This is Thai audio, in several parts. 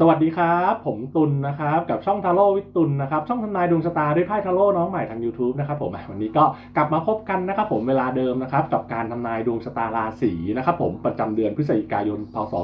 สวัสดีครับ ผมตุลนะครับ กับช่องทาโร่วิตุลนะครับ ช่องทำนายดวงชะตาด้วยไพ่ทาโร่น้องใหม่ทาง YouTube นะครับผมวันนี้ก็กลับมาพบกันนะครับผมเวลาเดิมนะครับ กับการทำนายดวงชะตาราศีนะครับผมประจำเดือนพฤศจิกายนพศ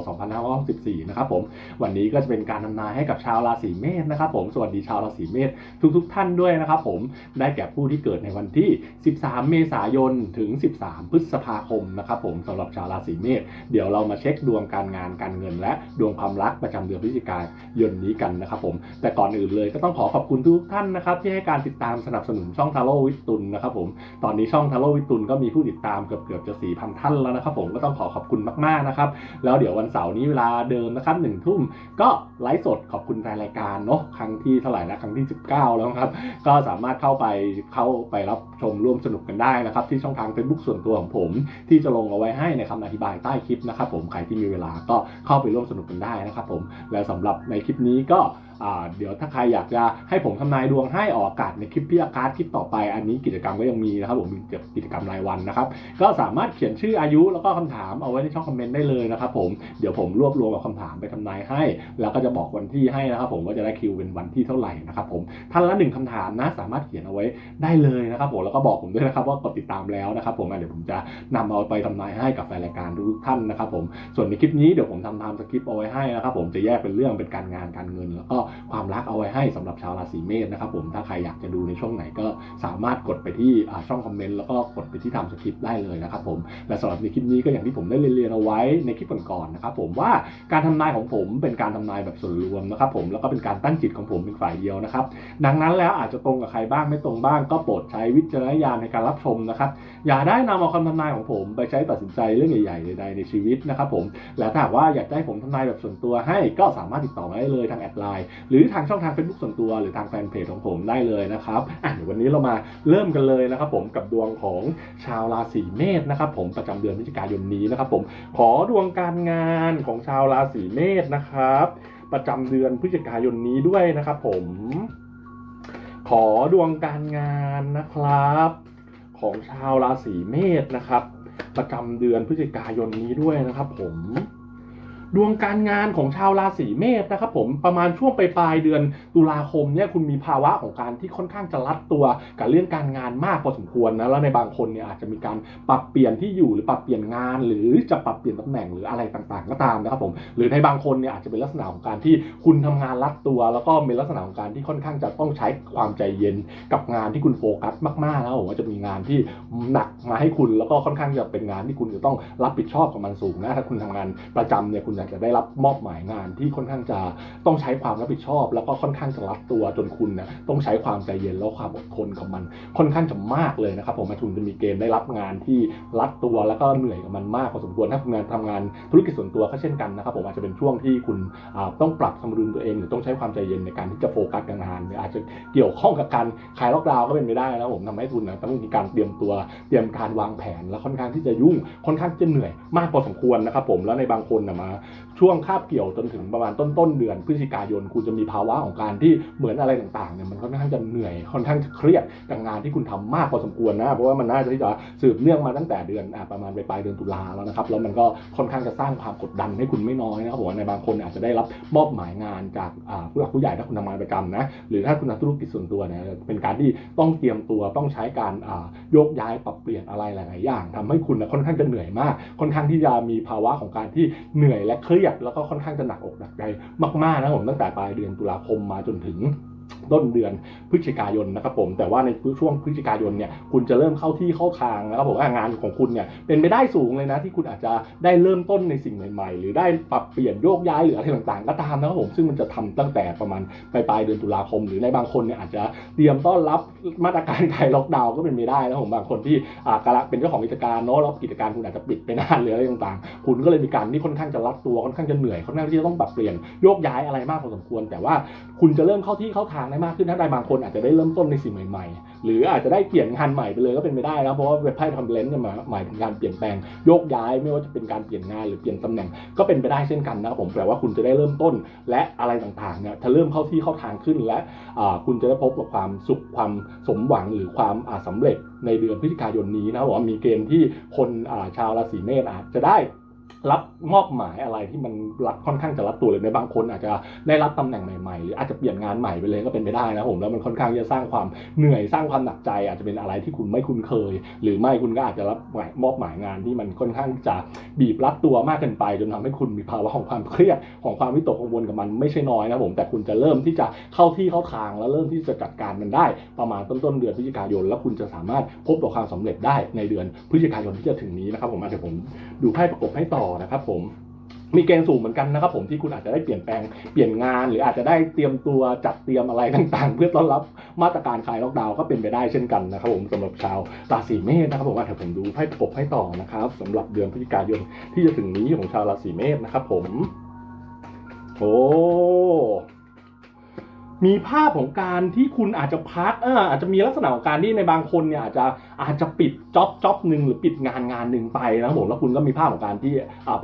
2564นะครับผมวันนี้ก็จะเป็นการทำนายให้กับชาวราศีเมษนะครับผมสวัสดีชาวราศีเมษทุกๆท่านด้วยนะครับผมได้แก่ผู้ที่เกิดในวันที่ 13 เมษายนถึง 13 พฤษภาคมนะครับผมสำหรับชาวราศีเมษเดี๋ยวเรามาเช็คดวงการงานการเงิน และดวงความรักประจำเดือนพฤศจิกายนนี้กันนะครับผมแต่ก่อนอื่นเลยก็ต้องขอขอบคุณทุกท่านนะครับที่ให้การติดตามสนับสนุนช่องทาโร่วิทตุลนะครับผมตอนนี้ช่องทาโร่วิทตุลก็มีผู้ติดตามเกือบเกือบจะสี่พันท่านแล้วนะครับผมก็ต้องขอขอบคุณมากๆนะครับแล้วเดี๋ยววันเสาร์นี้เวลาเดิมนะครับหนึ่งทุ่มก็ไลฟ์สดขอบคุณแฟนรายการเนาะครั้งที่เท่าไหร่นะครั้งที่ 19 แล้วครับก็สามารถเข้าไปเข้าไปรับชมร่วมสนุกกันได้นะครับที่ช่องทาง Facebook ส่วนตัวของผม ที่จะลงเอาไว้ให้ในคำอธิบายใต้คลิปนะครับผมใครที่มีเวลาก็เข้าไปร่วมสนุกกันได้นะครับผมและสำหรับในคลิปนี้ก็เดี๋ยวถ้าใครอยากจะให้ผมทำนายดวงให้ออกอากาศในคลิปพี่อาการ์ดคลิปต่อไป อันนี้กิจกรรมก็ยังมีนะครับผมมีกิจกรรมรายวันนะครับก็สามารถเขียนชื่ออายุแล้วก็คำถามเอาไว้ในช่องคอมเมนต์ได้เลยนะครับผมเดี๋ยวผมรวบรวมกับคำถามไปทำนายให้ แล้วก็จะบอกวันที่ให้นะครับผมว่าจะได้คิวเป็นวันที่เท่าไหร่นะครับผมท่านละหนึ่งคำถามนะสามารถเขียนเอาไว้ได้เลยนะครับผมแล้วก็บอกผมด้วยนะครับว่ากดติดตามแล้วนะครับผมเดี๋ยวผมจะนำเอาไปทำนายให้กับแฟนรายการทุกท่านนะครับผมส่วนในคลิปนี้เดี๋ยวผมทำไทม์สคริปต์เอาไว้ให้นะครับผมจะแยกเป็นเรื่องเป็นการงานการเงินแล้วก็ความรักเอาไว้ให้สำหรับชาวราศีเมษนะครับผมถ้าใครอยากจะดูในช่วงไหนก็สามารถกดไปที่ช่องคอมเมนต์แล้วก็กดไปที่ทำสคริปต์ได้เลยนะครับผมและสำหรับในคลิปนี้ก็อย่างที่ผมได้เรียนเอาไว้ในคลิปก่อนๆนะครับผมว่าการทำนายของผมเป็นการทำนายแบบส่วนรวมนะครับผมแล้วก็เป็นการตั้งจิตของผมเป็นฝ่ายเดียวนะครับ ดังนั้นแล้วอาจจะตรงกับใครบ้างไม่ตรงบ้าง ก็โปรดใช้วิจารณญาณในการรับชมนะครับ อย่าได้นำเอาคำทำนายของผมไปใช้ตัดสินใจเรื่องใหญ่ๆใดๆในชีวิตนะครับผมและถ้าหากว่าอยากจะให้ผมทำนายแบบส่วนตัวให้ก็สามารถติดต่อมาได้เลยทางแอดไลน์หรือทางช่องทาง Facebook ส่วนตัว หรือทางแฟนเพจของผมได้เลยนะครับอะเดี๋ยววันนี้เรามาเริ่มกันเลยนะครับผมกับดวงของชาวราศีเมษนะครับผมประจำเดือนพฤศจิกายนนี้นะครับผมขอดวงการงานของชาวราศีเมษนะครับ ประจำเดือนพฤศจิกายนนี้ด้วยนะครับผมขอดวงการงานนะครับ ของชาวราศีเมษนะครับ ประจำเดือนพฤศจิกายนนี้ด้วยนะครับผม ดวงการงานของชาวราศีเมษนะครับผมประมาณช่วงปลายเดือนตุลาคมเนี่ยคุณมีภาวะของการที่ค่อนข้างจะรัดตัวกับเรื่องการงานมากพอสมควรนะแล้วในบางคนเนี่ยอาจจะมีการปรับเปลี่ยนที่อยู่หรือปรับเปลี่ยนงาน หรือจะปรับเปลี่ยนตำแหน่งหรืออะไรต่างๆ ก็ตามนะครับผมหรือในบางคนเนี่ยอาจจะเป็นลักษณะของการที่คุณทำงานรัดตัว แล้วก็เป็นลักษณะของการที่ค่อนข้างจะต้องใช้ความใจเย็นกับงานที่คุณโฟกัสมากๆแล้วผมว่าจะมีงานที่หนักมาให้คุณแล้วก็ค่อนข้างจะเป็นงานที่คุณจะต้องรับผิดชอบกับมันสูงนะถ้าคุณทำงานประจำเนี่ยคุณอาจจะได้รับมอบหมายงานที่ค่อนข้างจะต้องใช้ความรับผิดชอบ แล้วก็ค่อนข้างจะรัดตัวจนคุณเนี่ยต้องใช้ความใจเย็นแล้วความอดทนกับมัน ค่อนข้างจะมากเลยนะครับผมมาทุนจะมีเกณฑ์ได้รับงานที่รัดตัวแล้วก็เหนื่อยกับมันมากพอสมควรถ้าคุณงานทำงานธุรกิจส่วนตัวก็เช่นกันนะครับผมอาจจะเป็นช่วงที่คุณอ่าต้องปรับสมดุลตัวเองหรือต้องใช้ความใจเย็นในการที่จะโฟกัสกับงานหรืออาจจะเกี่ยวข้องกับการขายล็อกดาวน์ก็เป็นไปได้นะผมทำให้ทุนนะต้องมีการเตรียมตัวเตรียมการวางแผน แล้วค่อนข้างที่จะยุ่งค่อนข้างจะเหนื่อยมากพอสมควรนะครับผมแล้วในบางคนนะมาช่วงคาบเกี่ยวจนถึงประมาณต้นต้นเดือนพฤศจิกายนคุณจะมีภาวะของการที่เหมือนอะไรต่างๆเนี่ยมันค่อนข้างจะเหนื่อยค่อนข้างจะเครียดกับงานที่คุณทำมากพอสมควรนะเพราะว่ามันน่าจะที่จะสืบเนื่องมาตั้งแต่เดือนอประมาณปลายเดือนตุลาแล้วนะครับแล้วมันก็ค่อนข้างจะสร้างความกดดันให้คุณไม่น้อยนะครับผมในบางคนอาจจะได้รับมอบหมายงานจากผู้หลักผู้ใหญ่ถ้าคุณทำงานประจำนะหรือถ้าคุณทำธุรกิจส่วนตัวเนี่ยเป็นการที่ต้องเตรียมตัวต้องใช้การโยกย้ายปรับเปลี่ยนอะไรหลาย ๆ อย่างทำให้คุณค่อนข้างจะเหนื่อยมาก ค่อนข้างที่จะมีภาวะของการที่เหนื่อยและเครียดแล้วก็ค่อนข้างจะหนักอกหนักใจมากๆนะผมตั้งแต่ปลายเดือนตุลาคมมาจนถึง ต้นเดือนพฤศจิกายนนะครับผมแต่ว่าในช่วงพฤศจิกายนเนี่ยคุณจะเริ่มเข้าที่เข้าทางนะครับผมว่างานของคุณเนี่ยเป็นไปได้สูงเลยนะที่คุณอาจจะได้เริ่มต้นในสิ่งใหม่ๆ หรือได้ปรับเปลี่ยนโยกย้ายหรืออะไรต่างๆ ก็ตามนะครับผมซึ่งมันจะทำตั้งแต่ประมาณปลายปลายเดือนตุลาคม หรือในบางคนเนี่ยอาจจะเตรียมต้อนรับมาตรการคลายล็อกดาวน์ก็เป็นไปได้นะผมบางคนที่อ่ากำลังเป็นเจ้าของกิจการเนาะแล้วกิจการคุณอาจจะปิดไปนานหรืออะไรต่างๆ คุณก็เลยมีการที่ค่อนข้างจะรัดตัวค่อนข้างจะเหนื่อยค่อนข้างที่จะต้องปรับเปลี่ยนโยกย้ายอะไรมากพอสมควร แต่ว่าคุณจะเริ่มเข้าที่เข้าททางได้มากขึ้นถ้าใดบางคนอาจจะได้เริ่มต้นในสิ่งใหม่ๆ หรืออาจจะได้เปลี่ยนงานใหม่ไปเลยก็เป็นไปได้นะเพราะว่าเว็บไพ่ทำเลนส์เนี่ยหมายหมายถึงการเปลี่ยนแปลงโยกย้ายไม่ว่าจะเป็นการเปลี่ยนงานหรือเปลี่ยนตำแหน่งก็เป็นไปได้เช่นกันนะครับผมแปลว่าคุณจะได้เริ่มต้นและอะไรต่างๆเนี่ยถ้าเริ่มเข้าที่เข้าทางขึ้นและคุณจะได้พบกับความสุขความสมหวังหรือความอ่าสำเร็จในเดือนพฤศจิกายนนี้นะครับผมว่ามีเกณฑ์ที่คนชาวราศีเมษอาจจะได้ รับมอบหมายอะไรที่มันรับค่อนข้างจะรับตัวเลยในบางคนอาจจะได้รับตำแหน่งใหม่ๆหรืออาจจะเปลี่ยนงานใหม่ไปเลยก็เป็นไปได้นะผมแล้วมันค่อนข้างจะสร้างความเหนื่อยสร้างความหนักใจ อาจจะเป็นอะไรที่คุณไม่คุ้นเคย หรือไม่คุณก็อาจจะรับมอบหมายงานที่มันค่อนข้างจะบีบรัดตัวมากเกินไป จนทำให้คุณมีภาวะของความเครียดของความวิตกกังวลกับมันไม่ใช่น้อยนะผมแต่คุณจะเริ่มที่จะเข้าที่เข้าทางแล้วเริ่มที่จะจัดการมันได้ ประมาณต้นต้นเดือนพฤศจิกายน แล้วคุณจะสามารถพบกับความสำเร็จได้ในเดือนพฤศจิกายนที่จะถึงนี้นะครับผมอาจจะเดี๋ยวผมดูไพ่ประกบให้ต่อนะครับผมมีเกณฑ์สูงเหมือนกันนะครับผมที่คุณอาจจะได้เปลี่ยนแปลงเปลี่ยนงาน หรืออาจจะได้เตรียมตัวจัดเตรียมอะไรต่างๆ เพื่อต้อนรับมาตรการคลายล็อกดาวน์ก็เป็นไปได้เช่นกันนะครับผมสำหรับชาวราศีเมษนะครับผมว่าถ้าผมดูไพ่ประกบให้ต่อนะครับสำหรับเดือนพฤศจิกายนที่จะถึงนี้ของชาวราศีเมษนะครับผมโอ้ มีภาพของการที่คุณอาจจะพักเอออาจจะมีลักษณะของการที่ในบางคนเนี่ยอาจจะอาจจะปิดจ็อบจ็อบหนึ่งหรือปิดงานงานหนึ่งไปนะครับผมแล้วคุณก็มีภาพของการที่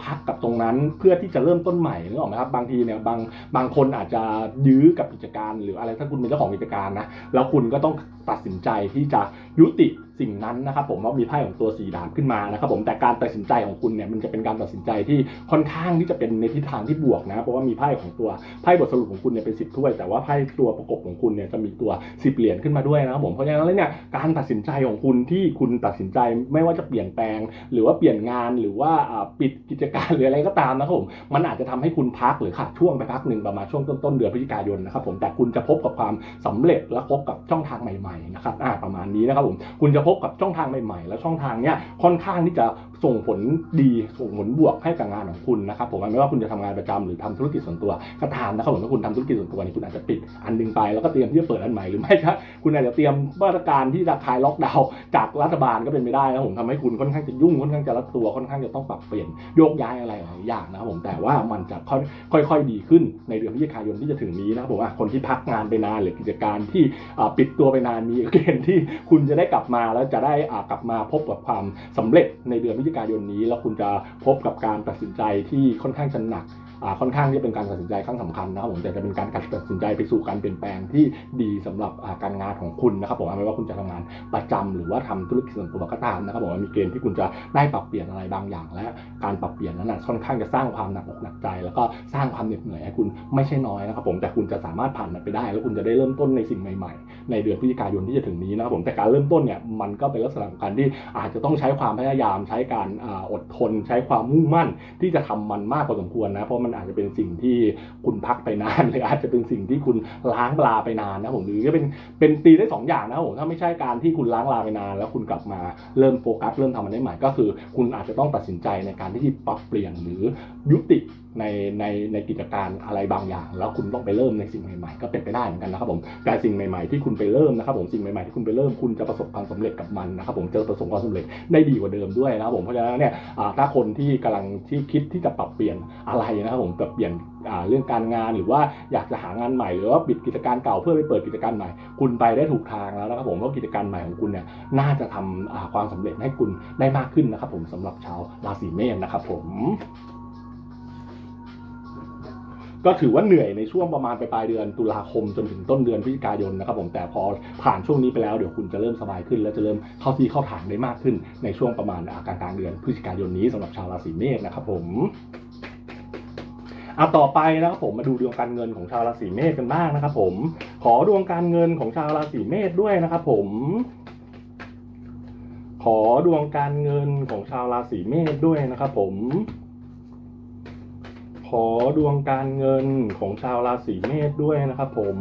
พักกับตรงนั้นเพื่อที่จะเริ่มต้นใหม่นึกออกไหมครับบางทีเนี่ยบางบางคนอาจจะยื้อกับกิจการ หรืออะไรถ้าคุณเป็นเจ้าของกิจการนะแล้วคุณก็ต้องตัดสินใจที่จะยุติ สิ่งนั้นนะครับผมว่ามีไพ่ของตัวสีดาบขึ้นมานะครับผมแต่การตัดสินใจของคุณเนี่ยมันจะเป็นการตัดสินใจที่ค่อนข้างที่จะเป็นในทิศทางที่บวกนะเพราะว่ามีไพ่ของตัวไพ่บทสรุปของคุณเนี่ยเป็นสิบถ้วย แต่ว่าไพ่ตัวประกบของคุณเนี่ยจะมีตัวสิบเหรียญขึ้นมาด้วยนะครับผมเพราะฉะนั้นแล้วเนี่ยการตัดสินใจของคุณที่คุณตัดสินใจไม่ว่าจะเปลี่ยนแปลง หรือว่าเปลี่ยนงานหรือว่าปิดกิจการหรืออะไรก็ตามนะครับผมมันอาจจะทำให้คุณพักหรือขาดช่วงไปพักหนึ่งประมาณช่วงต้นๆเดือนพฤศจิกายนนะครับผมแต่คุณจะพบกับความสำเร็จและพบกับช่องทางใหม่ๆนะครับอ่าประมาณนี้นะครับผมคุณจะพบบกับช่องทางใหม่ๆ แล้วช่องทางเนี้ยค่อนข้างที่จะ ส่งผลดีส่งผลบวกให้กับงานของคุณนะครับผมไม่ว่าคุณจะทำงานประจำหรือทำธุรกิจส่วนตัวก็ตามนะครับผมถ้าคุณทำธุรกิจส่วนตัวนี่คุณอาจจะปิดอันหนึงไปแล้วก็เตรียมที่จะเปิดอันใหม่หรือไม่ครับคุณอาจจะเตรียมมาตรการที่จะคลายล็อกดาวน์จากรัฐบาลก็เป็นไปได้นะผมทำให้คุณค่อนข้างจะยุ่งค่อนข้างจะรัดตัวค่อนข้างจะต้องปรับเปลี่ยนโยกย้ายอะไรหลายอย่างนะครับผมแต่ว่ามันจะค่อยๆดีขึ้นในเดือนพฤศจิกายนที่จะถึงนี้นะครับผมว่าคนที่พักงานไปนานหรือกิจการที่ปิดตัวไปนานมีเกณฑ์ที่คุณจะได้กลับมาแล้วจะได้กลับมาพบกับความสำเร็จในเดือนพฤศจิกายนนี้ แล้วคุณจะพบกับการตัดสินใจที่ค่อนข้างจะหนัก ค่อนข้างที่จะเป็นการตัดสินใจครั้งสำคัญนะครับผมแต่จะเป็นการตัดสินใจไปสู่การเปลี่ยนแปลงที่ดีสำหรับการงานของคุณนะครับผมไม่ว่าคุณจะทำงานประจำหรือว่าทำธุรกิจส่วนตัวก็ตามนะครับผมมีเกณฑ์ที่คุณจะได้ปรับเปลี่ยนอะไรบางอย่าง และการปรับเปลี่ยนนั้นค่อนข้างจะสร้างความหนักอกหนักใจ แล้วก็สร้างความเหน็ดเหนื่อยให้คุณไม่ใช่น้อยนะครับผมแต่คุณจะสามารถผ่านมันไปได้ แล้วคุณจะได้เริ่มต้นในสิ่งใหม่ๆ ในเดือนพฤศจิกายนที่จะถึงนี้นะครับผมแต่การเริ่มต้นเนี่ยมันก็เป็นลักษณะของการที่อาจจะต้องใช้ความพยายามใช้การอดทน ใช้ความมุ่งมั่นที่จะทำมันมากพอสมควรนะเพราะมันอาจจะเป็นสิ่งที่คุณพักไปนานหรืออาจจะเป็นสิ่งที่คุณล้างปลาไปนานนะผมหรือก็เป็นเป็นตีได้สองอย่างนะผมถ้าไม่ใช่การที่คุณล้างปลาไปนาน แล้วคุณกลับมาเริ่มโฟกัสเริ่มทำมันได้ใหม่ก็คือ คุณอาจจะต้องตัดสินใจในการที่ปรับเปลี่ยนหรือยุติในในในกิจการอะไรบางอย่าง แล้วคุณต้องไปเริ่มในสิ่งใหม่ๆ ก็เป็นไปได้เหมือนกันนะครับผมแต่สิ่งใหม่ๆที่คุณไปเริ่มนะครับผมสิ่งใหม่ๆที่คุณไปเริ่มคุณจะประสบความสำเร็จกับมันนะครับผมเจอประสบความสำเร็จได้ดีกว่าเดิมด้วยนะครับผมเพราะฉะนั้นเนี่ยถ้าคนที่กำลังที่คิดที่จะปรับเปลี่ยนอะไรนะครับผมปรับเปลี่ยนเรื่องการงานหรือว่าอยากจะหางานใหม่ หรือว่าปิดกิจการเก่าเพื่อไปเปิดกิจการใหม่ คุณไปได้ถูกทางแล้วนะครับผมเพราะกิจการใหม่ของคุณเนี่ยน่าจะทำอ่าความสำเร็จให้คุณได้มากขึ้นนะครับผมสำหรับชาวราศีเมษนะครับผม ก็ถือว่าเหนื่อยในช่วงประมาณปลายเดือนตุลาคมจนถึงต้นเดือนพฤศจิกายนนะครับผมแต่พอผ่านช่วงนี้ไปแล้วเดี๋ยวคุณจะเริ่มสบายขึ้น และจะเริ่มเข้าที่เข้าทางได้มากขึ้น ในช่วงประมาณอ่ากลางเดือนพฤศจิกายนนี้สำหรับชาวราศีเมษนะครับผมเอาต่อไปนะครับผมมาดูดวงการเงินของชาวราศีเมษกันบ้างนะครับผมขอดวงการเงินของชาวราศีเมษด้วยนะครับผม ขอดวงการเงินของชาวราศีเมษด้วยนะครับผม ขอดวงการเงินของชาวราศีเมษด้วยนะครับผม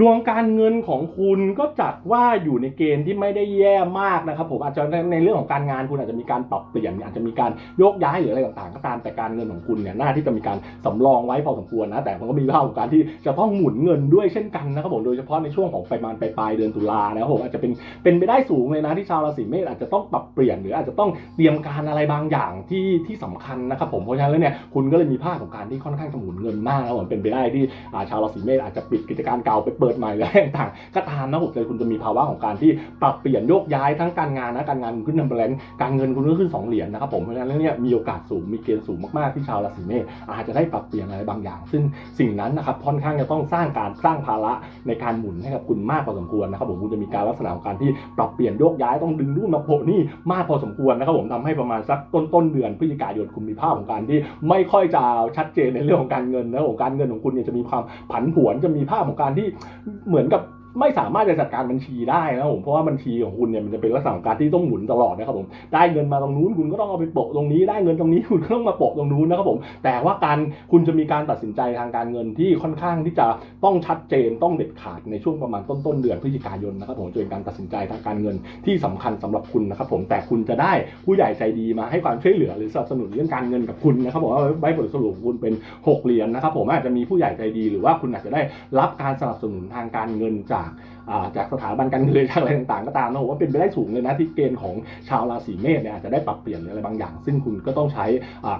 ดวงการเงินของคุณก็จัดว่าอยู่ในเกณฑ์ที่ไม่ได้แย่มากนะครับผมอาจจะในเรื่องของการงานคุณอาจจะมีการปรับเปลี่ยนอาจจะมีการโยกย้ายหรืออะไรต่างๆก็ตามแต่การเงินของคุณเนี่ยน่าที่จะมีการสำรองไว้พอสมควรนะแต่มันก็มีภาพของการที่จะต้องหมุนเงินด้วยเช่นกันนะครับผมโดยเฉพาะในช่วงของประมาณปลายๆเดือนตุลานะครับผมอาจจะเป็นเป็นไปได้สูงเลยนะที่ชาวราศีเมษอาจจะต้องปรับเปลี่ยนหรืออาจจะต้องเตรียมการอะไรบางอย่างที่ที่สำคัญนะครับผมเพราะฉะนั้นแล้วเนี่ยคุณก็เลยมีภาพของการที่ค่อนข้างจะหมุนเงินมากนะครับผมเป็นไปได้ที่ชาวราศีเมษอาจจะปิดกิจการเก่าไปเปิดปิดใหม่หรือะไรต่างก็ตามนะผมแต่คุณจะมีภาวะของการที่ปรับเปลี่ยนโยกย้ายทั้งการงานนะการงานคุณขึ้นนัมเบลนการเงินคุณก็ขึ้นสองเหรียญนะครับผมเพราะฉะนั้นเรื่องนี่ยมีโอกาสสูงมีเกณฑ์สูงมากๆที่ชาวราศีเมษอาจจะได้ปรับเปลี่ยนอะไรบางอย่าง ซึ่งสิ่งนั้นนะครับค่อนข้างจะต้องสร้างการสร้างภาระในการหมุนให้กับคุณมากพอสมควรนะครับผมคุณจะมีการลักษณะของการที่ปรับเปลี่ยนโยกย้ายต้องดึงนู่นมาโผล่นี่มากพอสมควรนะครับผมทำให้ประมาณสักต้นต้นเดือนพฤศจิกายนคุณมีภาพของการที่ไม่ค่อยจะชัดเจนในเรื่องของการเงินนะครับผมการเงินของคุณเนี่ยจะมีความผันผวนจะมีภาพของการที่เหมือนกับ ไม่สามารถจะจัดการบัญชีได้นะครับผมเพราะว่าบัญชีของคุณเนี่ยมันจะเป็นลักษณะของการที่ต้องหมุนตลอดนะครับผมได้เงินมาตรงนู้นคุณก็ต้องเอาไปโปะตรงนี้ได้เงินตรงนี้คุณก็ต้องมาโปะตรงนู้นนะครับผมแต่ว่าการคุณจะมีการตัดสินใจทางการเงินที่ค่อนข้างที่จะต้องชัดเจนต้องเด็ดขาดในช่วงประมาณต้นต้นเดือนพฤศจิกายนนะครับผมจะเป็นการตัดสินใจทางการเงินที่สำคัญสำหรับคุณนะครับผมแต่คุณจะได้ผู้ใหญ่ใจดีมาให้ความช่วยเหลือหรือสนับสนุนเรื่องการเงินกับคุณนะครับผมว่าใบบทสรุปคุณเป็นหกเหรียญนะครับผมอาจจะมีผู้ใหญ่ใจดี หรือว่าคุณอาจจะได้รับการสนับสนุนทางการเงินจากอ่า จากสถาบันการเงินจากอะไรต่างๆก็ตามนะผมว่าเป็นไปได้สูงเลยนะที่เกณฑ์ของชาวราศีเมษเนี่ยอาจจะได้ปรับเปลี่ยนอะไรบางอย่าง ซึ่งคุณก็ต้องใช้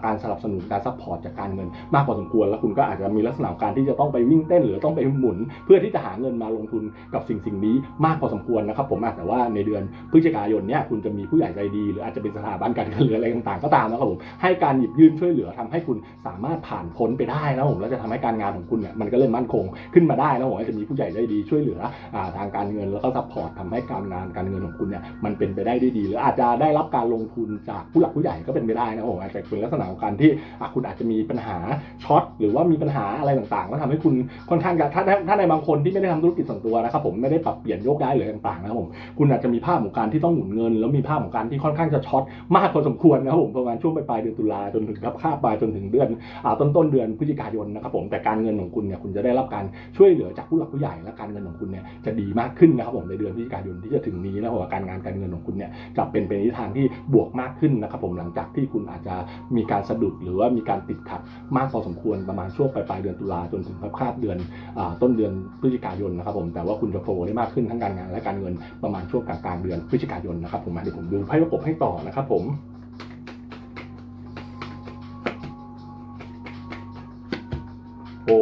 การสนับสนุนการซัพพอร์ตจากการเงินมากพอสมควร แล้วคุณก็อาจจะมีลักษณะการที่จะต้องไปวิ่งเต้นหรือต้องไปหมุน เพื่อที่จะหาเงินมาลงทุนกับสิ่งสิ่งนี้มากพอสมควรนะครับผมแต่ว่าในเดือนพฤศจิกายนเนี่ยคุณจะมีผู้ใหญ่ใจดี หรืออาจจะเป็นสถาบันการเงินหรืออะไรต่างๆ ก็ตามนะครับผมให้การหยิบยื่นช่วยเหลือทำให้คุณสามารถผ่านพ้นไปได้นะผมแล้วจะทำให้การงานของคุณเนี่ยมันก็เริ่มมั่นคงขึ้นมาได้นะผมจะมีผู้ใหญ่ใจดีช่วยเหลืออทางการเงิน แล้วก็ซัพพอร์ตทำให้การงานการเงินของคุณเนี่ยมันเป็นไปได้ด้วยดี หรืออาจจะได้รับการลงทุนจากผู้หลักผู้ใหญ่ก็เป็นไปได้นะผมอาจจะเป็นลักษณะของการที่คุณอาจจะมีปัญหาช็อตหรือว่ามีปัญหาอะไรต่างๆ ก็ทำให้คุณค่อนข้างจะถ้าถ้าในบางคนที่ไม่ได้ทำธุรกิจส่วนตัวนะครับผมไม่ได้ปรับเปลี่ยนโยกย้ายหรือต่างๆนะครับผมคุณอาจจะมีภาพของการที่ต้องหมุนเงิน แล้วมีภาพของการที่ค่อนข้างจะช็อตมากพอสมควรนะครับผมประมาณช่วงปลายเดือนตุลาจนถึงครับคาบปลายจนถึงเดือนอต้นต้นเดือนพฤศจิกายนนะครับผมแต่การเงินของคุณเนี่ยคุณจะได้รับการช่วยเหลือจากผู้หลักผู้ใหญ่และการเงินของคุณเนี่ยจะดีีมากขึ้นนะครับผมในเดือนพฤศจิกายนที่จะถึงนี้นะผมว่าการงานการเงินของคุณเนี่ยจะเป็นไปในทิศทางที่บวกมากขึ้นนะครับผมหลังจากที่คุณอาจจะมีการสะดุดหรือว่ามีการติดขัดมากพอสมควรประมาณช่วงปลายๆเดือนตุลาจนถึงคาบเดือนอต้นเดือนพฤศจิกายนนะครับผมแต่ว่าคุณจะโฟลว์ได้มากขึ้นทั้งการงานและการเงินประมาณช่วงกลางๆเดือนพฤศจิกายนนะครับผมมาเดี๋ยวผมดูไพ่ประกบให้ต่อนะครับผมโอ้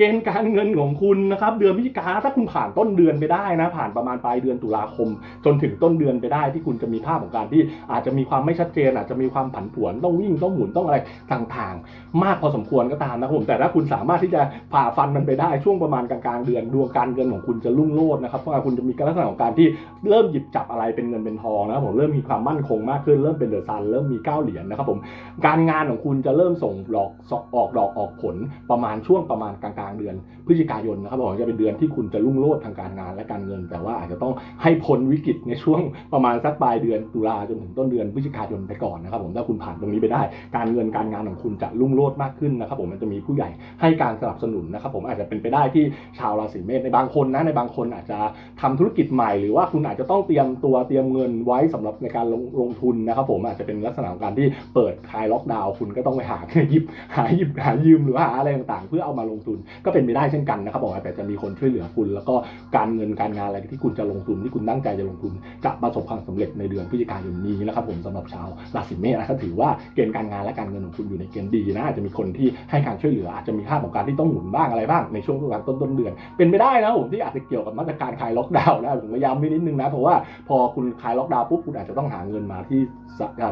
เกณฑ์การเงินของคุณนะครับเดือนพฤศจิกาถ้าคุณผ่านต้นเดือนไปได้นะ ผ่านประมาณปลายเดือนตุลาคม จนถึงต้นเดือนไปได้ที่คุณจะมีภาพของการที่อาจจะมีความไม่ชัดเจน อาจจะมีความผันผวนต้องวิ่งต้องหมุนต้องอะไรต่างๆ มากพอสมควรก็ตามนะครับผมแต่ถ้าคุณสามารถที่จะผ่าฟันมันไปได้ช่วงประมาณกลางๆเดือนดวงการเงินของคุณจะรุ่งโรจน์นะครับเพราะว่าคุณจะมีลักษณะของการที่เริ่มหยิบจับอะไรเป็นเงินเป็นทองนะครับผมเริ่มมีความมั่นคงมากขึ้นเริ่มเป็นเดอะซันเริ่มมีก้าเหรียญนะครับผมการงานของคุณจะเริ่มส่งดอกออกดอกออกผลประมาณช่วงประมาณกลางๆเดือนพฤศจิกายนนะครับผมจะเป็นเดือนที่คุณจะรุ่งโรจน์ทางการงานและการเงิน แต่ว่าอาจจะต้องให้พ้นวิกฤตในช่วงประมาณสักปลายเดือนตุลาจนถึงต้นเดือนพฤศจิกายนไปก่อนนะครับผมถ้าคุณผ่านตรงนี้ไปได้ การเงินการงานของคุณจะรุ่งโรจน์มากขึ้นนะครับผมมันจะมีผู้ใหญ่ให้การสนับสนุนนะครับผมอาจจะเป็นไปได้ที่ชาวราศีเมษในบางคนนะในบางคนอาจจะทำธุรกิจใหม่ หรือว่าคุณอาจจะต้องเตรียมตัวเตรียมเงินไว้สำหรับในการลงลงทุนนะครับผมอาจจะเป็นลักษณะของการที่เปิดคลายล็อกดาวน์คุณก็ต้องไปหาหยิบหาหยิบหายืมหรือว่าหาอะไรต่างๆ เพื่อเอามาลงทุนก็เป็นไปได้เช่นกันนะครับผมแต่จะมีคนช่วยเหลือคุณ แล้วก็การเงินการงานอะไรที่คุณจะลงทุนที่คุณตั้งใจจะลงทุน จะประสบความสำเร็จในเดือนพฤศจิกายนนี้นะครับผมสำหรับชาวราศีเมษนะครับถือว่าเกณฑ์การงานและการเงินของคุณอยู่ในเกณฑ์ดีนะอาจจะมีคนที่ให้การช่วยเหลืออาจจะมีภาของการที่ต้องหมุนบ้างอะไรบ้างในช่วงต้นต้นต้นเดือน เป็นไปได้นะผมที่อาจจะเกี่ยวกับมาตรการคลายล็อกดาวน์นะผมก็ย้ำไว้นิดนึงนะเพราะว่าพอคุณคลายล็อกดาวน์ปุ๊บคุณอาจจะต้องหาเงินมาที่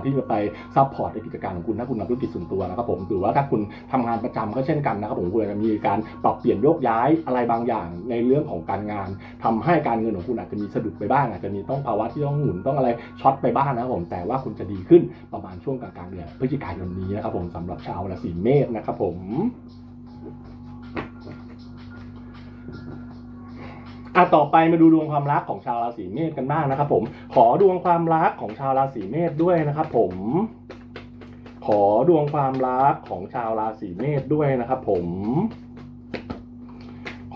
ที่จะไปซัพพอร์ตในกิจการของคุณถ้าคุณทำธุรกิจส่วนตัวนะครับผมหรือว่าถ้าคุณทำงานประจำก็เช่นกันนะครับผมคุณอาจจะมีการปรับเปลี่ยนโยกย้ายอะไรบางอย่างในเรื่องของการงานทำให้การเงินของคุณอาจจะมีสะดุดไปบ้างอาจจะมีต้องภาวะที่ต้องหมุนต้องอะไรช็อตไปบ้างนะครับผมแต่ว่าคุณจะดีขึ้นประมาณช่วงกลางๆเดือนพฤศจิกายนนี้นะครับผมสำหรับชาวราศีเมษนะครับผมอะต่อไปมาดูดวงความรักของชาวราศีเมษกันบ้างนะครับผมขอดวงความรักของชาวราศีเมษด้วยนะครับผม ขอดวงความรักของชาวราศีเมษด้วยนะครับผม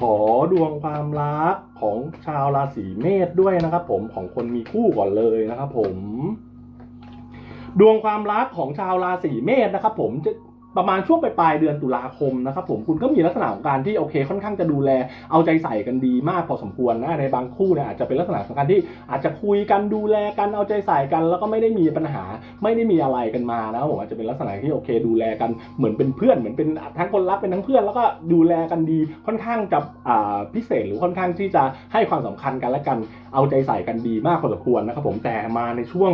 ขอดวงความรักของชาวราศีเมษด้วยนะครับผมของคนมีคู่ก่อนเลยนะครับผม ดวงความรักของชาวราศีเมษนะครับผมจะ ประมาณช่วงปลายเดือนตุลาคมนะครับผมคุณก็มีลักษณะของการที่โอเค ค่อนข้างจะดูแลเอาใจใส่กันดีมากพอสมควรนะในบางคู่เนี่ยอาจจะเป็นลักษณะของการที่อาจจะคุยกันดูแลกันเอาใจใส่กัน แล้วก็ไม่ได้มีปัญหาไม่ได้มีอะไรกันมานะครับผมอาจจะเป็นลักษณะที่โอเค ดูแลกันเหมือนเป็นเพื่อนเหมือนเป็นทั้งคนรักเป็นทั้งเพื่อน แล้วก็ดูแลกันดีค่อนข้างจะอ่าพิเศษหรือค่อนข้างที่จะให้ความสำคัญกันและกันเอาใจใส่กันดีมากพอสมควรนะครับผมแต่มาในช่วง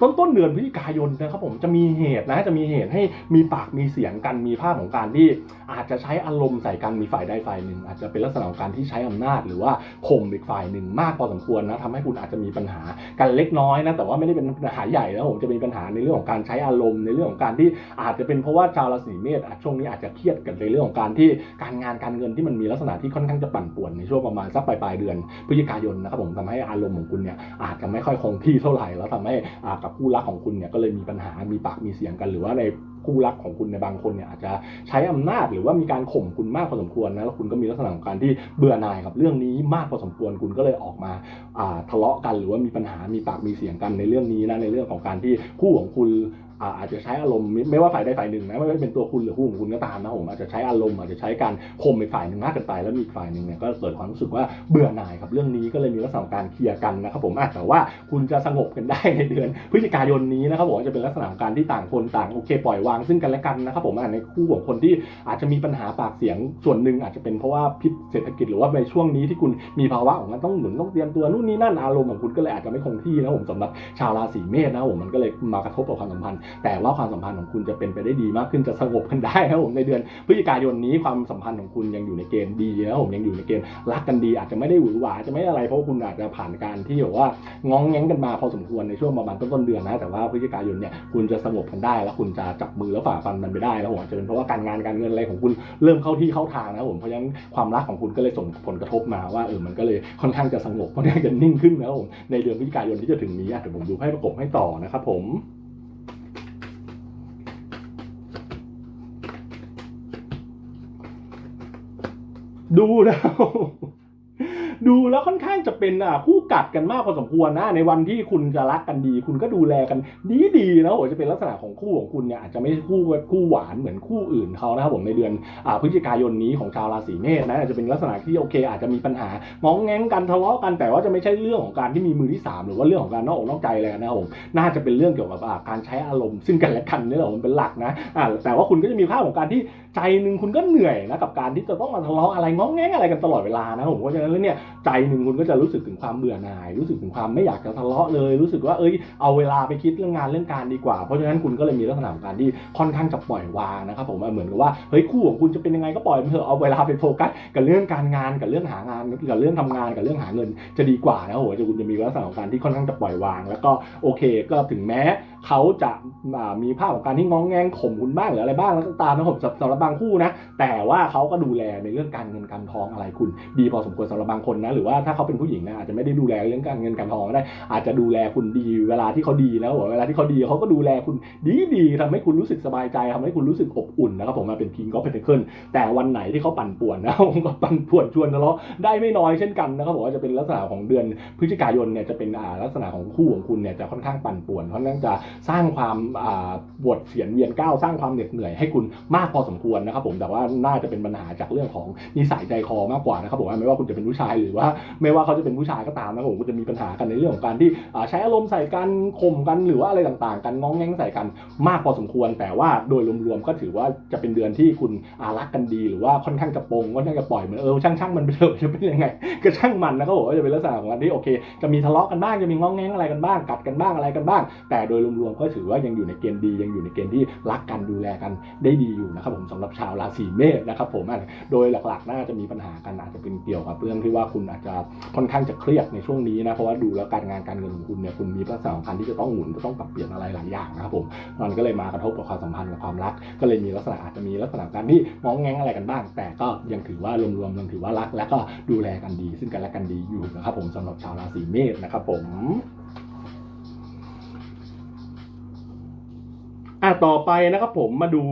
ต้นต้นเดือนพฤศจิกายนนะครับผมจะมีเหตุนะจะมีเหตุให้มีปากมีเสียงกันมีภาพของการที่อาจจะใช้อารมณ์ใส่กันมีฝ่ายใดฝ่ายหนึ่ง อาจจะเป็นลักษณะของการที่ใช้อำนาจ หรือว่าข่มอีกฝ่ายหนึ่งมากพอสมควรนะทำให้คุณอาจจะมีปัญหากันเล็กน้อยนะแต่ว่าไม่ได้เป็นปัญหาใหญ่แล้วผมจะมีปัญหาในเรื่องของการใช้อารมณ์ในเรื่องของการที่อาจจะเป็นเพราะว่าชาวราศีเมษช่วงนี้อาจจะเครียดกันในเรื่องของการที่การงานการเงินที่มันมีลักษณะที่ค่อนข้างจะปั่นป่วนในช่วงประมาณสักปลายปลายเดือนพฤศจิกายนนะครับผมทำให้อารมณ์ของคุณเนี่ยอาจจะไม่ค่อยคงที่เท่าไหร่แล้วทำให้กับคู่รักของคุณเนี่ยก็เลยมีปัญหา มีปากมีเสียงกัน หรือว่าในคู่รักของคุณในบางคนเนี่ยอาจจะใช้อำนาจหรือว่ามีการข่มคุณมากพอสมควรนะแล้วคุณก็มีลักษณะของการที่เบื่อหน่ายกับเรื่องนี้มากพอสมควรคุณก็เลยออกมาาทะเลาะกัน หรือว่ามีปัญหามีปากมีเสียงกันในเรื่องนี้นะในเรื่องของการที่คู่ของคุณ อาจจะใช้อารมณ์ไม่ว่าฝ่ายใดฝ่ายหนึ่งนะไม่ว่าจะเป็นตัวคุณหรือคู่ของคุณก็ตามนะผมอาจจะใช้อารมณ์อาจจะใช้การข่มอีกฝ่ายหนึ่งมากเกินไปแล้วมีฝ่ายหนึ่งเนี่ยก็เกิดความรู้สึกว่าเบื่อหน่ายกับเรื่องนี้ก็เลยมีลักษณะการเคลียร์กันนะครับผมแต่ว่าคุณจะสงบกันได้ในเดือน พฤศจิกายนนี้นะครับผมจะเป็นลักษณะการที่ต่างคนต่างโอเคปล่อยวางซึ่งกันและกันนะครับผมในคู่ของคนที่อาจจะมีปัญหาปากเสียงส่วนหนึ่งอาจจะเป็นเพราะว่าพิษเศรษฐกิจหรือว่าในช่วงนี้ที่คุณมีภาวะของการต้องหนุนต้องเตรียมตัวนู่นนี่นั่นอารมณ์ของคุณก็เลยอาจจะไม่คงที่นะผมสำหรับชาวราศีเมษนะผมมันก็เลยมากระทบกับความสัมพันธ์แต่ว่าความสัมพันธ์ของคุณจะเป็นไปได้ดีมากขึ้นจะสงบกันได้ครับผมในเดือนพฤศจิกายนนี้ความสัมพันธ์ของคุณยังอยู่ในเกณฑ์ดีนะผมยังอยู่ในเกณฑ์รักกันดี อาจจะไม่ได้หวือหวาจะไม่อะไรเพราะว่าคุณอาจจะผ่านการที่แบบว่างองแงงกันมาพอสมควรในช่วงประมาณต้นๆเดือนนะแต่ว่าพฤศจิกายนเนี่ยคุณจะสงบกันได้ แล้วคุณจะจับมือแล้วฝ่าฟันมันไปได้แล้วผมอาจจะเป็นเพราะว่าการงานการเงินอะไรของคุณเริ่มเข้าที่เข้าทางนะผมเพราะฉะนั้นความรักของคุณก็เลยส่งผลกระทบมาว่าเออมันก็เลยค่อนข้างจะสงบค่อนข้างจะนิ่งขึ้นนะผมในเดือนพฤศจิกายนที่จะถึงนี้เดี๋ยวผมดูให้ประกบให้ต่อนะครับผม ดูแล้ว ดูแล้วค่อนข้างจะเป็นอะผู้ กัดกันมากพอสมควรนะ ในวันที่คุณจะรักกันดี คุณก็ดูแลกันดีดีนะโอ้จะเป็นลักษณะของคู่ของคุณเนี่ยอาจจะไม่ใช่คู่คู่หวานเหมือนคู่อื่นเขานะครับผมในเดือนอพฤศจิกายนนี้ของชาวราศีเมษนะอาจจะเป็นลักษณะที่โอเค อาจจะมีปัญหางองแงงกันทะเลาะกันแต่ว่าจะไม่ใช่เรื่องของการที่มีมือที่สามหรือว่าเรื่องของการนอกอกนอกใจอะไรนะครับผมน่าจะเป็นเรื่องเกี่ยวกับการใช้อารมณ์ซึ่งกันและกันนี่แหละมันเป็นหลักนะแต่ว่าคุณก็จะมีภาพของการที่ใจหนึ่งคุณก็เหนื่อยนะกับการที่จะต้องมาทะเลาะอะไรงองแงงอะไรกันตลอดเวลานะผมเพราะฉะนั้นแล้วเนี่ยใจหนึ่งคุณก็จะรู้สึกถึงความเบื่อหน่าย รู้สึกถึงความไม่อยากจะทะเลาะเลย รู้สึกว่าเอ้ยเอาเวลาไปคิดเรื่องงานเรื่องการดีกว่า เพราะฉะนั้นคุณก็เลยมีลักษณะของการที่ค่อนข้างจะปล่อยวางนะครับผมเหมือนกับว่าเฮ้ยคู่ของคุณจะเป็นยังไงก็ปล่อยเถอะเอาเวลาไปโฟกัสกับเรื่องการงานกับเรื่องหางานกับเรื่องทำงานกับเรื่องหาเงินจะดีกว่านะโหจะคุณจะมีลักษณะของการที่ค่อนข้างจะปล่อยวาง แล้วก็โอเคก็ถึงแม้เขาจะมีภาพของการที่ง้องแงงข่มคุณบ้างหรืออะไรบ้างแล้วก็ตามนะผมสำหรับบางคู่นะ แต่ว่าเขาก็ดูแลในเรื่องการเงินการทองอะไรคุณ ดีพอสมควรสำหรับบางคนนะหรือว่าถ้าเขาเป็นผู้หญิงนะอาจจะไม่ได้ดูแลเรื่องการเงินการทองก็ได้ อาจจะดูแลคุณดีเวลาที่เขาดีแล้วเวลาที่เขาดีเขาก็ดูแลคุณดีดีทำให้คุณรู้สึกสบายใจทำให้คุณรู้สึกอบอุ่นนะครับผมมาเป็นคิงก็เป็นเคิลแต่วันไหนที่เขาปั่นป่วนนะผมก็ปั่นป่วนชวนทะเลาะได้ไม่น้อยเช่นกันนะครับผมว่าจะเป็นลักษณะของเดือนพฤศจิกายนเนี่ยจะเป็นลักษณะของคู่ของคุณเนี่ยจะค่อนข้างปั่นป่วนค่อนข้างจะสร้างความอ่าบวดเสียนเวียนก้าวสร้างความเหน็ดเหนื่อยให้คุณมากพอสมควรนะครับผมแต่ว่าน่าจะเป็นปัญหาจากเรื่องของนิสัยใจคอมากกว่านะครับผมไม่ว่าคุณจะเป็นผู้ชายหรือว่า ไม่ว่าเขาจะเป็นผู้ชายก็ตามนะครับผมก็จะมีปัญหากันในเรื่องของการที่ใช้อารมณ์ใส่กันข่มกันหรือว่าอะไรต่างๆ กันง้องแง้งใส่กันมากพอสมควร แต่ว่าโดยรวมๆก็ถือว่าจะเป็นเดือนที่คุณอารักกันดีหรือว่าค่อนข้างจะปงค่อนข้างจะปล่อยเหมือนเออช่างช่างๆมันไปเถอะจะเป็นยังไงก็ช่างมันนะครับผมจะเป็นลักษณะของการที่โอเค จะมีทะเลาะกันบ้างจะมีง้องแง้งอะไรกันบ้างกัดกันบ้างอะไรกันบ้าง แต่โดยรวมๆก็ถือว่ายังอยู่ในเกณฑ์ดียังอยู่ในเกณฑ์ที่รักกันดูแลกันได้ดีอยู่นะครับผมสำหรับชาวราศีเมษนะครับผมโดยหลักๆ น่าจะมีปัญหากันอาจจะเป็นเกี่ยวกับเรื่องที่ว่าคุณอาจจะค่อนข้างจะเครียดในช่วงนี้นะเพราะว่าดูแล้วการงานการเงินของคุณเนี่ยคุณมีลักษณะของการที่จะต้องหมุนจะต้องปรับเปลี่ยนอะไรหลายอย่างนะครับผมมันก็เลยมากระทบกับความสัมพันธ์กับความรัก ก็เลยมีลักษณะอาจจะมีลักษณะการที่ง้องแง้งอะไรกันบ้าง แต่ก็ยังถือว่ารวมๆยังถือว่ารักและก็ดูแลกันดี ซึ่งกันและกันดีอยู่นะครับผมสำหรับชาวราศีเมษนะครับผม อะต่อไปนะครับผมมาดู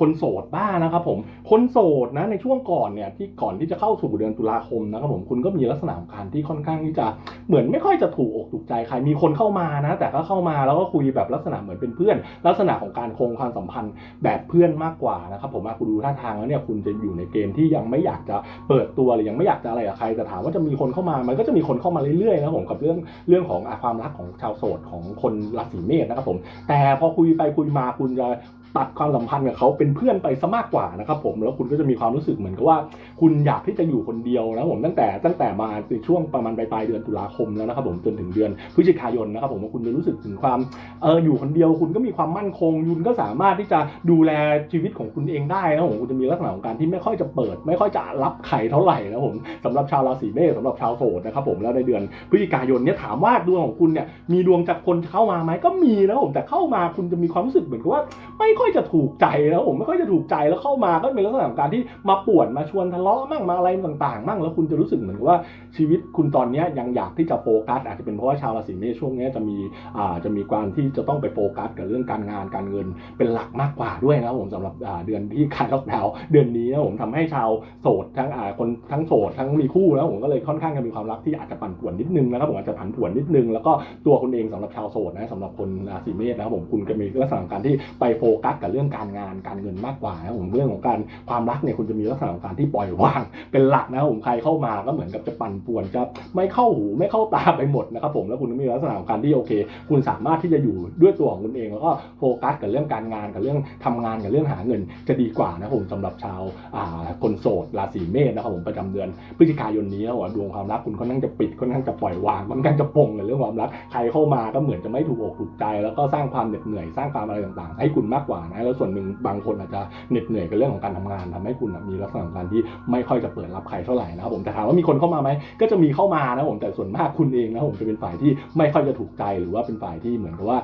คนโสดบ้างนะครับผมคนโสดนะในช่วงก่อนเนี่ยที่ก่อนที่จะเข้าสู่เดือนตุลาคมนะครับผมคุณก็มีลักษณะของการที่ค่อนข้างที่จะเหมือนไม่ค่อยจะถูกอกถูกใจใครมีคนเข้ามานะ แต่ก็เข้ามาแล้วก็คุยแบบลักษณะเหมือนเป็นเพื่อน ลักษณะของการคงความสัมพันธ์แบบเพื่อนมากกว่านะครับผมอะคุณดูท่าทางแล้วเนี่ยคุณจะอยู่ในเกณฑ์ที่ยังไม่อยากจะเปิดตัวหรือยังไม่อยากจะอะไรกับใครแต่ถามว่าจะมีคนเข้ามามันก็จะมีคนเข้ามาเรื่อยๆนะผมกับเรื่องเรื่องของความรักของชาวโสดของคนราศีเมษนะครับผมแต่พอคุยไปคุยมาาคุณจะตัดความสัมพันธ์กับเขาเป็นเพื่อนไปซะมากกว่านะครับผมแล้วคุณก็จะมีความรู้สึกเหมือนกับว่า คุณอยากที่จะอยู่คนเดียวนะผมตั้งแต่ตั้งแต่มาในช่วงประมาณปลายปลายเดือนตุลาคมแล้วนะครับผมจนถึงเดือนพฤศจิกายนนะครับผมว่าคุณจะรู้สึกถึงความเอออยู่คนเดียวคุณก็มีความมั่นคงยุนก็สามารถที่จะดูแลชีวิตของคุณเองได้นะผมคุณจะมีลักษณะของการที่ไม่ค่อยจะเปิด ไม่ค่อยจะรับใครเท่าไหร่นะผมสำหรับชาวราศีเมษสำหรับชาวโสดนะครับผมแล้วในเดือนพฤศจิกายนเนี่ยถามว่าดวงของคุณเนี่ยมีดวงจากคนเข้ามาไหมก็มีนะผมแต่เข้ามาคุณจะมีความรู้สึกเหมือนกับว่าไม่ค่อยจะถูกใจนะผมไม่ค่อยจะถูกใจแล้วเข้ามาก็เป็นลักษณะของการที่มาป่วนมาชวนทะเลาะมั่งมาอะไรต่างๆ มั่งแล้วคุณจะรู้สึกเหมือนว่าชีวิตคุณตอนนี้ยังอยากที่จะโฟกัสอาจจะเป็นเพราะว่าชาวราศีเมษช่วงนี้จะมีอ่าจะมีความที่จะต้องไปโฟกัสกับเรื่องการงานการเงินเป็นหลักมากกว่าด้วยนะผมสำหรับเดือนที่คลายล็อกดาวน์เดือนนี้นะผมทำให้ชาวโสดทั้งอ่าคนทั้งโสดทั้งมีคู่แล้วผมก็เลยค่อนข้างจะมีความรักที่อาจจะปั่นป่วนนิดนึงนะครับผมอาจจะผันผวนนิดนึงแล้วก็ตัวคุณเองสำหรับชาวโสดนะสำหรับคนราศีเมษนะครับผมคุณก็มีลักษณะการที่ไปโฟกัสกับเรื่องการงานการเงินมากกว่านะผมเรื่องของการความรักเนี่ยคุณจะมีลักษณะของการที่ปล่อยวางเป็นหลักนะครับผมใครเข้ามาก็เหมือนกับจะปั่นป่วนจะไม่เข้าหูไม่เข้าตาไปหมดนะครับผมแล้วคุณมีลักษณะของการที่โอเค คุณสามารถที่จะอยู่ด้วยตัวของคุณเอง แล้วก็โฟกัสกับเรื่องการงานกับเรื่องทำงานกับเรื่องหาเงินจะดีกว่านะครับผมสำหรับชาวอ่าคนโสดราศีเมษนะครับผมประจำเดือนพฤศจิกายนนี้นะผมดวงความรักคุณค่อนข้างจะปิดค่อนข้างจะปล่อยวางค่อนข้างจะปงกับเรื่องความรักใครเข้ามาก็เหมือนจะไม่ถูกอกถูกใจ แล้วก็สร้างความเหน็ดเหนื่อยสร้างความอะไรต่างๆ ให้คุณมากกว่านะแล้วส่วนหนึ่งบางคนอาจจะเหน็ดเหนื่อยกับเรื่องของการทำงานทำให้คุณมีลักษณะการที่ไม่ค่อยจะเปิดรับใครเท่าไหร่นะครับผมแต่ถามว่ามีคนเข้ามาไหมก็จะมีเข้ามานะผมแต่ส่วนมากคุณเองนะผมจะเป็นฝ่ายที่ไม่ค่อยจะถูกใจหรือว่าเป็นฝ่ายที่เหมือนกับว่า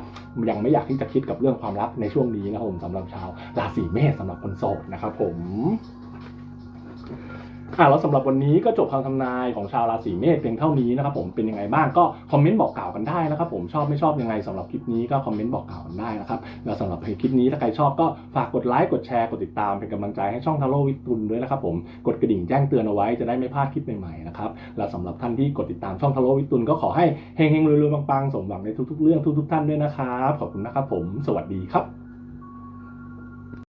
ยังไม่อยากที่จะคิดกับเรื่องความรักในช่วงนี้นะครับผมสำหรับชาวราศีเมษสำหรับคนโสดนะครับผม อ่าแล้วสำหรับวันนี้ก็จบคำทำนายของชาวราศีเมษเพียงเท่านี้นะครับผมเป็นยังไงบ้างก็คอมเมนต์บอกกล่าวกันได้นะครับผมชอบไม่ชอบยังไงสำหรับคลิปนี้ก็คอมเมนต์บอกกล่าวกันได้นะครับแล้วสำหรับคลิปนี้ถ้าใครชอบก็ฝากกดไลค์กดแชร์กดติดตามเป็นกำลังใจให้ช่องทาโร่วิทุนด้วยนะครับผมกดกระดิ่งแจ้งเตือนเอาไว้จะได้ไม่พลาดคลิปใหม่ๆนะครับและสำหรับท่านที่กดติดตามช่องทาโร่วิทุนก็ขอให้เฮงๆรวยๆปังๆสมหวังในทุกๆ เรื่องทุกๆ ท่านด้วยนะครับขอบคุณนะครับผม สวัสดีครับ